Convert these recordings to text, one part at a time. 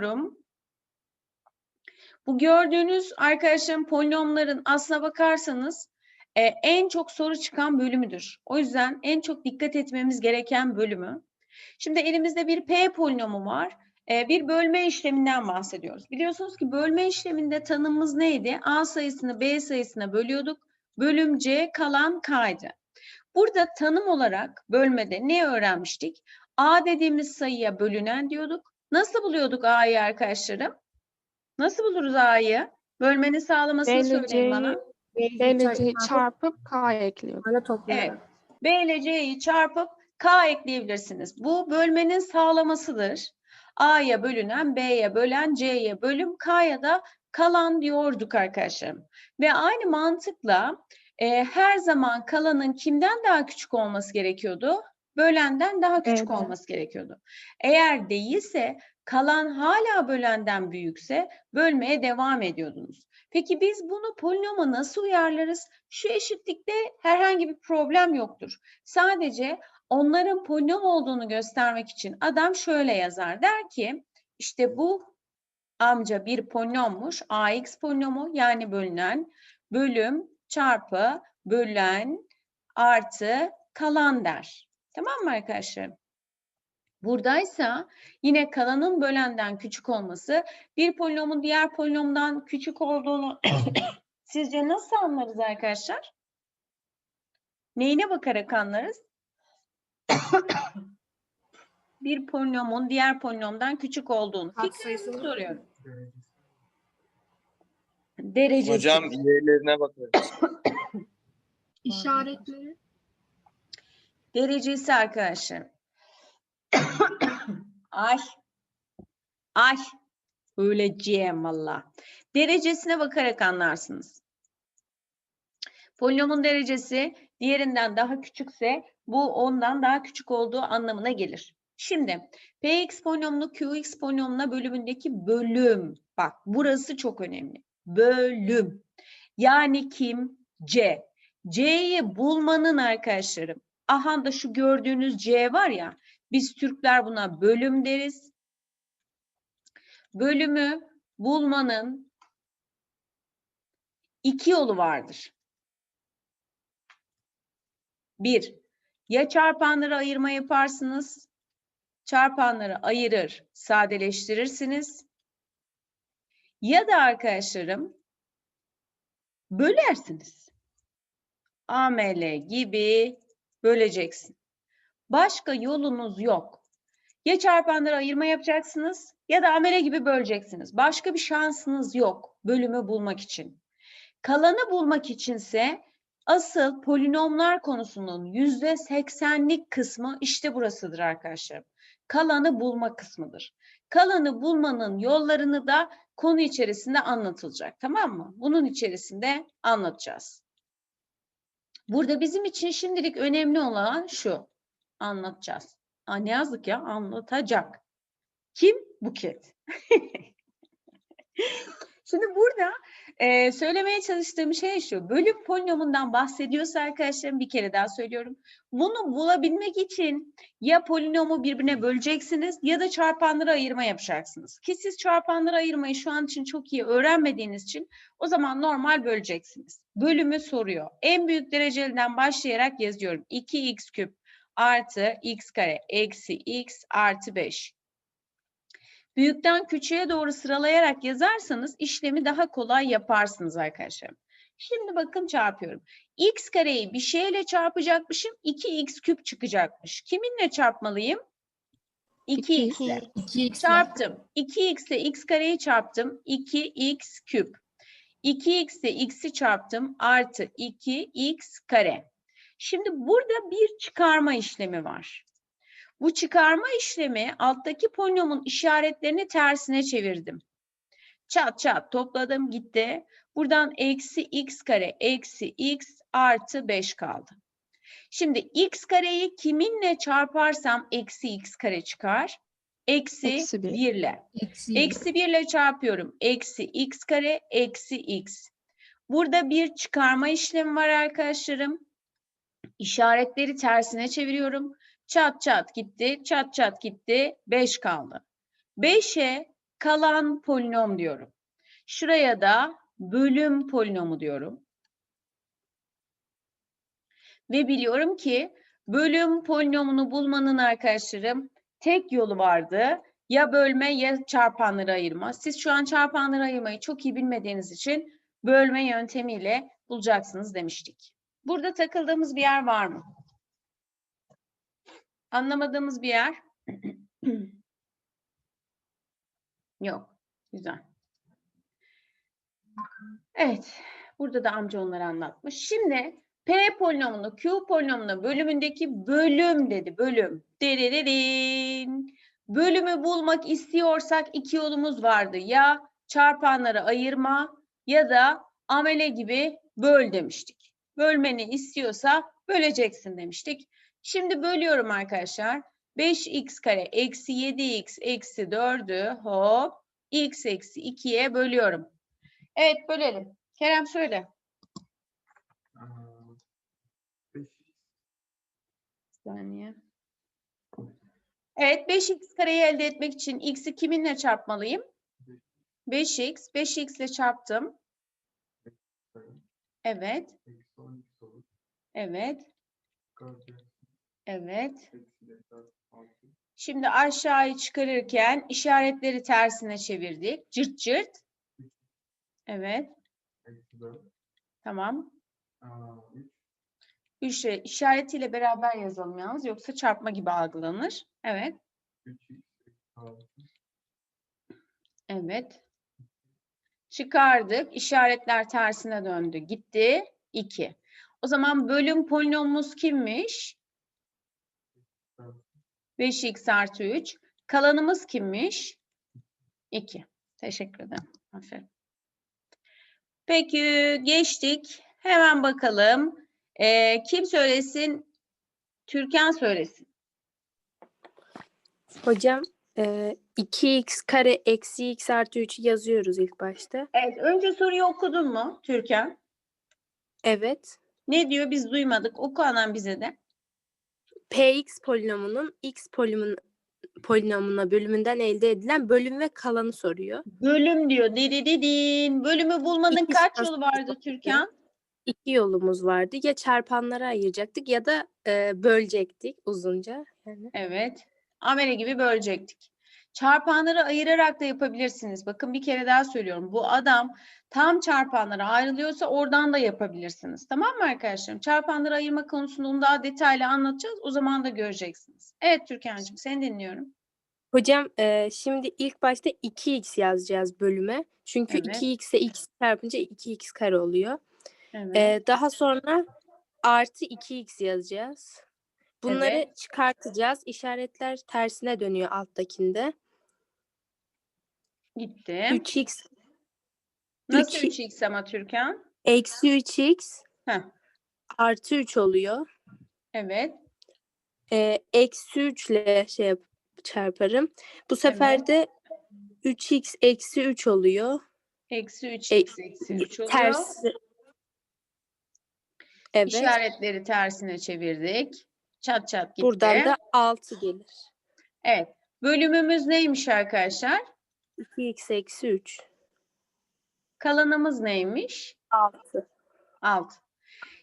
geliyorum. Bu gördüğünüz arkadaşlarım polinomların aslına bakarsanız e, en çok soru çıkan bölümüdür. O yüzden en çok dikkat etmemiz gereken bölümü. Şimdi elimizde bir P polinomu var. E, bir bölme işleminden bahsediyoruz. Biliyorsunuz ki bölme işleminde tanımımız neydi? A sayısını B sayısına bölüyorduk. Bölüm C kalan K'ydı. Burada tanım olarak bölmede ne öğrenmiştik? A dediğimiz sayıya bölünen diyorduk. Nasıl buluyorduk A'yı arkadaşlarım? Nasıl buluruz A'yı? Bölmenin sağlamasını söyleyin bana. B ile C'yi çarpıp K ekliyor. Böyle toplayarak. Evet. B ile C'yi çarpıp K ekleyebilirsiniz. Bu bölmenin sağlamasıdır. A'ya bölünen, B'ye bölen, C'ye bölüm, K'ya da kalan diyorduk arkadaşlarım. Ve aynı mantıkla e, her zaman kalanın kimden daha küçük olması gerekiyordu? Bölenden daha küçük Evet. olması gerekiyordu. Eğer değilse, kalan hala bölenden büyükse bölmeye devam ediyordunuz. Peki biz bunu polinoma nasıl uyarlarız? Şu eşitlikte herhangi bir problem yoktur. Sadece onların polinom olduğunu göstermek için adam şöyle yazar. Der ki işte bu amca bir polinommuş. ax polinomu yani bölünen bölüm çarpı bölen artı kalan der. Tamam mı arkadaşlar? Buradaysa yine kalanın bölenden küçük olması bir polinomun diğer polinomdan küçük olduğunu sizce nasıl anlarız arkadaşlar? Neyine bakarak anlarız? bir polinomun diğer polinomdan küçük olduğunu. Fikrinizi soruyorum. Derecesi. Hocam iğnelerine bakarız. İşaretleri. Derecesi arkadaşlar. Ay. Ay. Öleceğim valla. Derecesine bakarak anlarsınız. Polinomun derecesi diğerinden daha küçükse bu ondan daha küçük olduğu anlamına gelir. Şimdi Px polinomlu Qx polinomuna bölümündeki bölüm. Bak burası çok önemli. Bölüm. Yani kim? C. C'yi bulmanın arkadaşlarım. Aha da şu gördüğünüz C var ya. Biz Türkler buna bölüm deriz. Bölümü bulmanın iki yolu vardır. Bir, ya çarpanları ayırma yaparsınız, çarpanları ayırır, sadeleştirirsiniz. Ya da arkadaşlarım bölersiniz. AML gibi böleceksin. Başka yolunuz yok. Ya çarpanları ayırma yapacaksınız ya da amele gibi böleceksiniz. Başka bir şansınız yok bölümü bulmak için. Kalanı bulmak içinse asıl polinomlar konusunun yüzde seksenlik kısmı işte burasıdır arkadaşlar. Kalanı bulma kısmıdır. Kalanı bulmanın yollarını da konu içerisinde anlatılacak. Tamam mı? Bunun içerisinde anlatacağız. Burada bizim için şimdilik önemli olan şu. Anlatacağız. Aa, ne yazdık ya? Anlatacak. Kim? Buket. Şimdi burada e, söylemeye çalıştığım şey şu. Bölüm polinomundan bahsediyorsa arkadaşlarım bir kere daha söylüyorum. Bunu bulabilmek için ya polinomu birbirine böleceksiniz ya da çarpanları ayırma yapacaksınız. Ki siz çarpanları ayırmayı şu an için çok iyi öğrenmediğiniz için o zaman normal böleceksiniz. Bölümü soruyor. En büyük dereceliden başlayarak yazıyorum. 2x küp artı x kare eksi x artı 5. Büyükten küçüğe doğru sıralayarak yazarsanız işlemi daha kolay yaparsınız arkadaşlar. Şimdi bakın çarpıyorum. x kareyi bir şeyle çarpacakmışım. 2x küp çıkacakmış. Kiminle çarpmalıyım? 2x ile. 2x Çarptım. 2x ile x kareyi çarptım. 2x küp. 2x ile x'i çarptım. Artı 2x kare. Şimdi burada bir çıkarma işlemi var. Bu çıkarma işlemi alttaki polinomun işaretlerini tersine çevirdim. Çat çat topladım gitti. Buradan eksi x kare eksi x artı 5 kaldı. Şimdi x kareyi kiminle çarparsam eksi x kare çıkar? Eksi Eksi bir. 1 ile. Eksi. Eksi 1 ile çarpıyorum. Eksi x kare eksi x. Burada bir çıkarma işlemi var arkadaşlarım. İşaretleri tersine çeviriyorum. Çat çat gitti, çat çat gitti. 5 kaldı. 5'e kalan polinom diyorum. Şuraya da bölüm polinomu diyorum. Ve biliyorum ki bölüm polinomunu bulmanın arkadaşlarım tek yolu vardı. Ya bölme ya çarpanları ayırma. Siz şu an çarpanları ayırmayı çok iyi bilmediğiniz için bölme yöntemiyle bulacaksınız demiştik. Burada takıldığımız bir yer var mı? Anlamadığımız bir yer? Yok. Güzel. Evet. Burada da amca onları anlatmış. Şimdi P polinomunu Q polinomuna bölümündeki bölüm dedi. Bölüm. Deririn. Bölümü bulmak istiyorsak iki yolumuz vardı. Ya çarpanları ayırma ya da amele gibi böl demiştik. Bölmeni istiyorsa böleceksin demiştik. Şimdi bölüyorum arkadaşlar. 5x kare eksi 7x eksi 4'ü hop x eksi 2'ye bölüyorum. Evet bölelim. Kerem söyle. Bir saniye. Evet 5x kareyi elde etmek için x'i kiminle çarpmalıyım? 5x. 5x ile çarptım. Evet. Evet. Evet. Şimdi aşağıyı çıkarırken işaretleri tersine çevirdik. Cırt cırt. Evet. Tamam. Üçle işaretiyle beraber yazalım yalnız yoksa çarpma gibi algılanır. Evet. Evet. Çıkardık. İşaretler tersine döndü. Gitti. 2. O zaman bölüm polinomumuz kimmiş? 5x artı 3. Kalanımız kimmiş? 2. Teşekkür ederim. Aferin. Peki geçtik. Hemen bakalım. Ee, kim söylesin? Türkan söylesin. Hocam e, 2x kare eksi x artı 3'ü yazıyoruz ilk başta. Evet, önce soruyu okudun mu Türkan? Evet. Ne diyor? Biz duymadık. Oku anan bize de. Px polinomunun x polinomuna, polinomuna bölümünden elde edilen bölüm ve kalanı soruyor. Bölüm diyor. Dedi dedin. Bölümü bulmanın İki kaç yolu vardı Türkan? İki yolumuz vardı. Ya çarpanlara ayıracaktık ya da e, bölecektik uzunca. Yani. Evet. Amele gibi bölecektik. Çarpanları ayırarak da yapabilirsiniz. Bakın bir kere daha söylüyorum. Bu adam tam çarpanlara ayrılıyorsa oradan da yapabilirsiniz. Tamam mı arkadaşlarım? Çarpanları ayırma konusunda onu daha detaylı anlatacağız. O zaman da göreceksiniz. Evet Türkan'cığım seni dinliyorum. Hocam e, şimdi ilk başta 2x yazacağız bölüme. Çünkü Evet. 2x ile x çarpınca 2x kare oluyor. Evet. Ee, daha sonra artı 2x yazacağız. Bunları Evet. çıkartacağız. İşaretler tersine dönüyor alttakinde. Gitti. 3x Nasıl üç- 3x ama Türkan? eksi 3x Heh. artı 3 oluyor. Evet. Ee, eksi 3 ile şey yap- çarparım. Bu sefer Evet. de 3x eksi 3 oluyor. Eksi 3x E, eksi 3 oluyor. Ters. Evet. İşaretleri tersine çevirdik. Çat çat gitti. Buradan da 6 gelir. Evet. Bölümümüz neymiş arkadaşlar? 2x eksi 3. Kalanımız neymiş? 6. 6.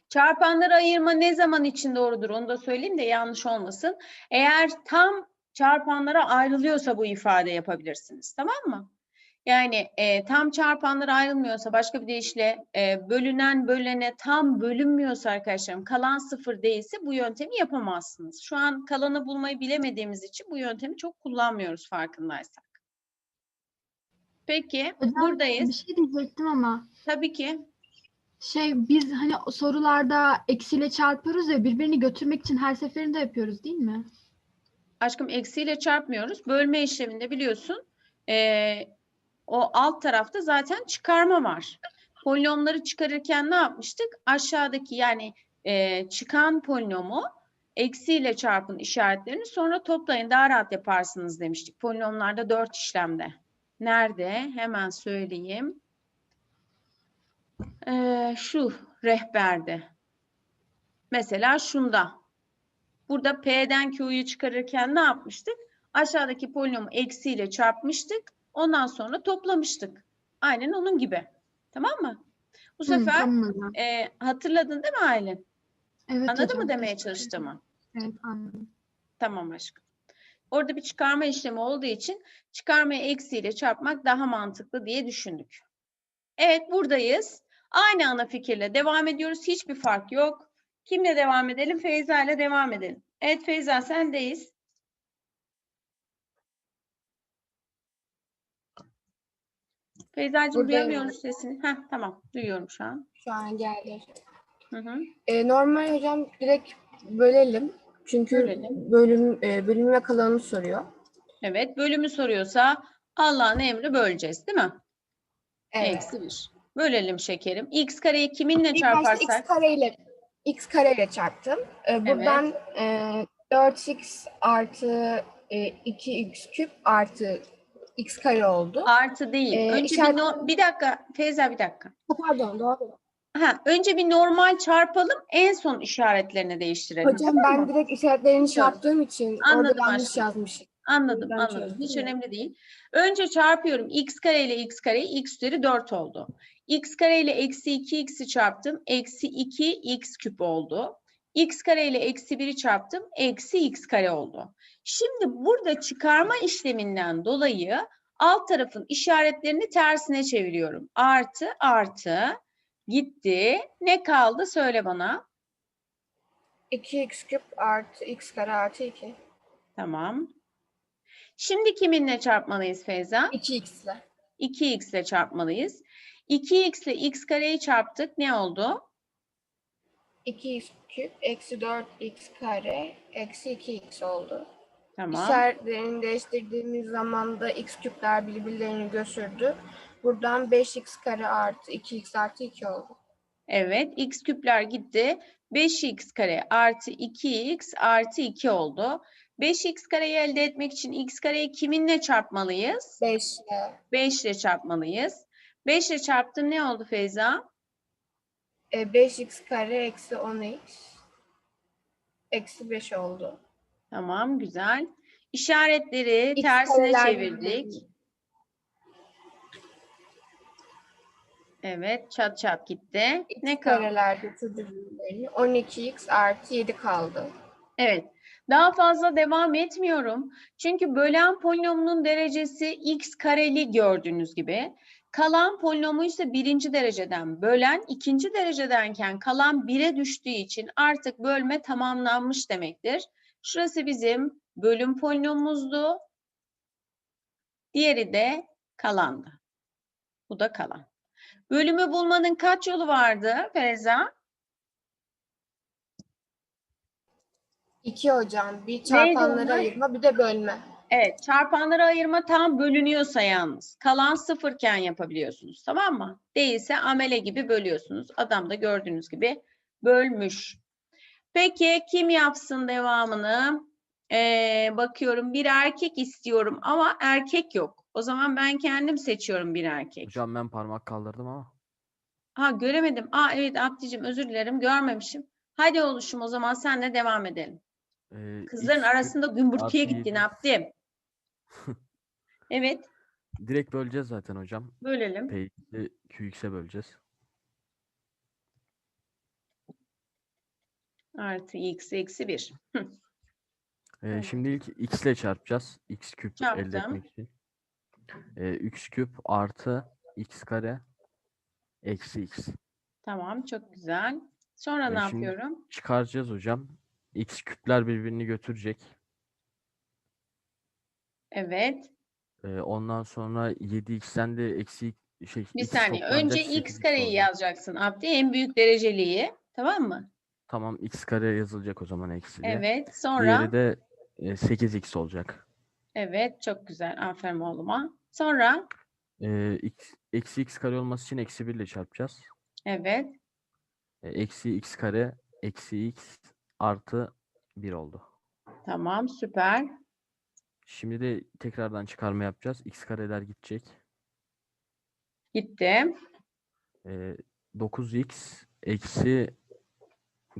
Çarpanları ayırma ne zaman için doğrudur onu da söyleyeyim de yanlış olmasın. Eğer tam çarpanlara ayrılıyorsa bu ifade yapabilirsiniz. Tamam mı? Yani e, tam çarpanlara ayrılmıyorsa başka bir deyişle e, bölünen bölene tam bölünmüyorsa arkadaşlarım kalan sıfır değilse bu yöntemi yapamazsınız. Şu an kalanı bulmayı bilemediğimiz için bu yöntemi çok kullanmıyoruz farkındaysak. Peki Hocam, buradayız. Bir şey diyecektim ama Tabii ki. şey biz hani sorularda eksiyle çarpıyoruz ya birbirini götürmek için her seferinde yapıyoruz değil mi? Aşkım eksiyle çarpmıyoruz. Bölme işleminde biliyorsun eee, o alt tarafta zaten çıkarma var. Polinomları çıkarırken ne yapmıştık? Aşağıdaki yani eee, çıkan polinomu eksiyle çarpın işaretlerini sonra toplayın daha rahat yaparsınız demiştik. Polinomlarda dört işlemde. Nerede? Hemen söyleyeyim. Eee, şu rehberde. Mesela şunda. Burada P'den Q'yu çıkarırken ne yapmıştık? Aşağıdaki polinomu eksiyle çarpmıştık. Ondan sonra toplamıştık. Aynen onun gibi. Tamam mı? Bu Hı, sefer e, hatırladın değil mi Aylin? Evet Anladın hocam, mı demeye çalıştığımı? Evet anladım. Tamam aşkım. Orada bir çıkarma işlemi olduğu için çıkarmayı eksiyle çarpmak daha mantıklı diye düşündük. Evet buradayız. Aynı ana fikirle devam ediyoruz. Hiçbir fark yok. Kimle devam edelim? Feyza ile devam edelim. Evet Feyza sendeyiz. Feyzacığım Buradayım. duyamıyoruz sesini. Heh, tamam duyuyorum şu an. Şu an geldi. Hı hı. Ee, normal hocam direkt bölelim. Çünkü Bölelim. bölüm e, bölüm ve kalanını soruyor. Evet bölümü soruyorsa Allah'ın emri böleceğiz değil mi? Evet. Eksi bir. Bölelim şekerim. X kareyi kiminle İlk başta x çarparsak? kareyle x kareyle çarptım. Ee, buradan e, 4x artı e, 2x küp artı x kare oldu. Artı değil. Ee, önce işaret- bir, no- bir dakika Feyza bir dakika. Pardon doğru. Ha, önce bir normal çarpalım en son işaretlerini değiştirelim. Hocam ben mı? direkt işaretlerini yaptığım için Anladım orada yanlış aşkım. yazmışım. Anladım, Ben anladım. Hiç ya. önemli değil. Önce çarpıyorum. X kare ile x kare, x üzeri 4 oldu. X kare ile eksi 2x'i çarptım. Eksi 2x küp oldu. X kare ile eksi 1'i çarptım. Eksi x kare oldu. Şimdi burada çıkarma işleminden dolayı alt tarafın işaretlerini tersine çeviriyorum. Artı, artı. Gitti. Ne kaldı? Söyle bana. 2x küp artı x kare artı 2. Tamam. Şimdi kiminle çarpmalıyız Feyza? 2x ile. 2x ile çarpmalıyız. 2x ile x kareyi çarptık. Ne oldu? 2x küp eksi 4x kare eksi 2x oldu. Tamam. İşaretlerini değiştirdiğimiz zaman da x küpler birbirlerini götürdü. Buradan 5x kare artı 2x artı 2 oldu. Evet. x küpler gitti. 5x kare artı 2x artı 2 oldu. 5x kareyi elde etmek için x kareyi kiminle çarpmalıyız? 5 ile 5 ile çarpmalıyız. 5 ile çarptın ne oldu Feyza? E, 5x kare eksi 10x eksi 5 oldu. Tamam güzel. İşaretleri X tersine kareler çevirdik. Evet çat çat gitti. X Ne kaldı? kareler götürdü birbirlerini. 12x artı 7 kaldı. Evet. Daha fazla devam etmiyorum. Çünkü bölen polinomunun derecesi x kareli gördüğünüz gibi. Kalan polinomu ise birinci dereceden bölen ikinci derecedenken kalan bire düştüğü için artık bölme tamamlanmış demektir. Şurası bizim bölüm polinomumuzdu. Diğeri de kalandı. Bu da kalan. Bölümü bulmanın kaç yolu vardı Feyza? 2 hocam. Bir çarpanları onlar? ayırma bir de bölme. Evet, çarpanları ayırma tam bölünüyorsa yalnız. Kalan sıfırken yapabiliyorsunuz, tamam mı? Değilse amele gibi bölüyorsunuz. Adam da gördüğünüz gibi bölmüş. Peki kim yapsın devamını? Ee, bakıyorum bir erkek istiyorum ama erkek yok. O zaman ben kendim seçiyorum bir erkek. Hocam ben parmak kaldırdım ama. Ha göremedim. Aa evet Abdi'cim özür dilerim görmemişim. Hadi oluşum o zaman senle devam edelim. e, Kızların X arasında gümbürtüye gittin. Abdi. Evet Direkt böleceğiz zaten hocam. bölelim. Px'i Qx'e böleceğiz. Artı x eksi 1. E, Evet. şimdi ilk x ile çarpacağız. x küp elde Çarptım. etmek için. E, x küp artı x kare eksi x. Tamam çok güzel. Sonra Ee, ne yapıyorum? Çıkaracağız hocam. x küpler birbirini götürecek. Evet. E, ondan sonra 7x'ten de eksi şey Bir x saniye. toplanacak, Önce x 8x kareyi olacak. yazacaksın Abdi. En büyük dereceliği. Tamam mı? Tamam x kare yazılacak o zaman eksi diye. Evet. Sonra Diğeri de e, 8x olacak. evet çok güzel. Aferin oğluma. Sonra E, x, eksi x kare olması için eksi 1 ile çarpacağız. evet. E, Eksi x kare eksi x artı 1 oldu. Tamam süper. Şimdi de tekrardan çıkarma yapacağız. x kareler gidecek. Gitti. E, 9x eksi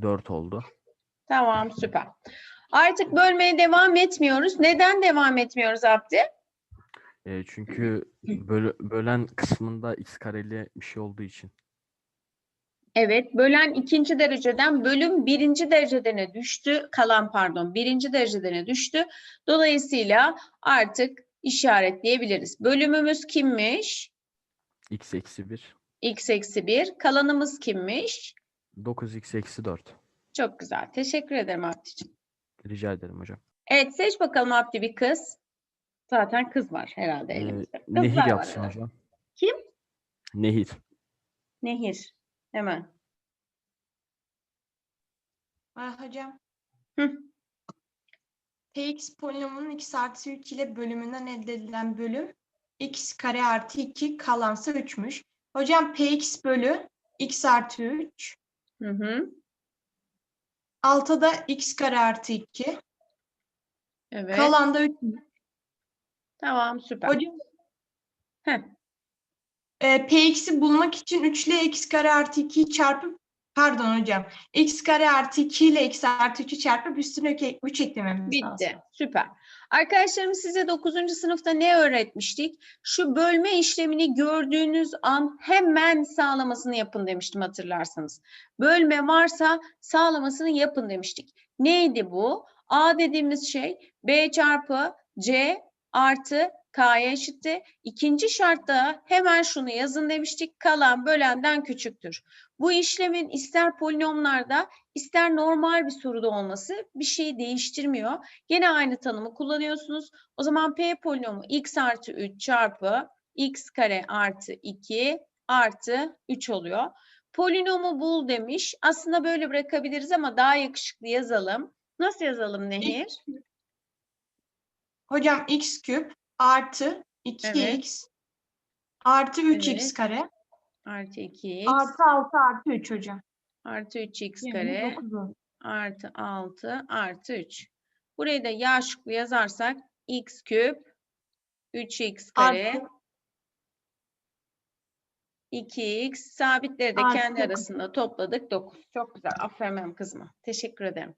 4 oldu. Tamam süper. Artık bölmeye devam etmiyoruz. Neden devam etmiyoruz Abdi? E, çünkü böl- bölen kısmında x kareli bir şey olduğu için. Evet, bölen ikinci dereceden bölüm birinci derecedene düştü. Kalan pardon, birinci derecedene düştü. Dolayısıyla artık işaretleyebiliriz. Bölümümüz kimmiş? x eksi 1. x eksi 1. Kalanımız kimmiş? 9x eksi 4. Çok güzel. Teşekkür ederim Abdi'ciğim. Rica ederim hocam. Evet, seç bakalım Abdi bir kız. Zaten kız var herhalde Ee, elimizde. nehir Kızlar var yapsın herhalde. hocam. Kim? Nehir. Nehir. Hemen. Ha, hocam. Hı. Px polinomunun x artı 3 ile bölümünden elde edilen bölüm x kare artı 2 kalansa 3'müş. Hocam px bölü x artı 3 Hı hı. altta x kare artı 2 Evet. kalan da 3. Tamam, süper. Hocam Heh. E, px'i bulmak için 3 ile x kare artı 2'yi çarpıp pardon hocam x kare artı 2 ile x artı 3'ü çarpıp üstüne 3 eklememiz lazım. Bitti. Süper. Arkadaşlarım size 9. sınıfta ne öğretmiştik? Şu bölme işlemini gördüğünüz an hemen sağlamasını yapın demiştim hatırlarsanız. Bölme varsa sağlamasını yapın demiştik. Neydi bu? A dediğimiz şey B çarpı C artı K'ya eşitti. İkinci şartta hemen şunu yazın demiştik. Kalan bölenden küçüktür. Bu işlemin ister polinomlarda ister normal bir soruda olması bir şeyi değiştirmiyor. Gene aynı tanımı kullanıyorsunuz. O zaman P polinomu x artı 3 çarpı x kare artı 2 artı 3 oluyor. Polinomu bul demiş. Aslında böyle bırakabiliriz ama daha yakışıklı yazalım. Nasıl yazalım Nehir? Hocam x küp artı 2x artı 3x Evet. kare Artı 2x artı 6 artı 3 hocam. artı 3x Yani kare artı 6 artı 3. Burayı da yağ şıklı yazarsak x küp 3x kare Artı 2x sabitleri de Artı kendi arasında topladık 9. Çok güzel. Aferin kızıma. Teşekkür ederim.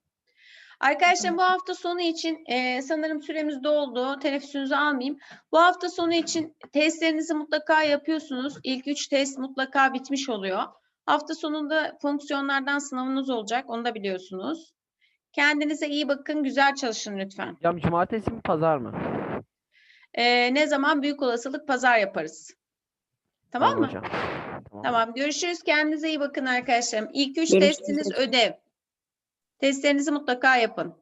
Arkadaşlar bu hafta sonu için eee, sanırım süremiz doldu. Teneffüsünüzü almayayım. Bu hafta sonu için testlerinizi mutlaka yapıyorsunuz. İlk üç test mutlaka bitmiş oluyor. Hafta sonunda fonksiyonlardan sınavınız olacak. Onu da biliyorsunuz. Kendinize iyi bakın. Güzel çalışın lütfen. Hocam cumartesi mi pazar mı? Eee, ne zaman büyük olasılık pazar yaparız. Tamam mı? hocam. Tamam. Tamam görüşürüz. Kendinize iyi bakın arkadaşlarım. İlk üç Görüşmek testiniz ödev. Testlerinizi mutlaka yapın.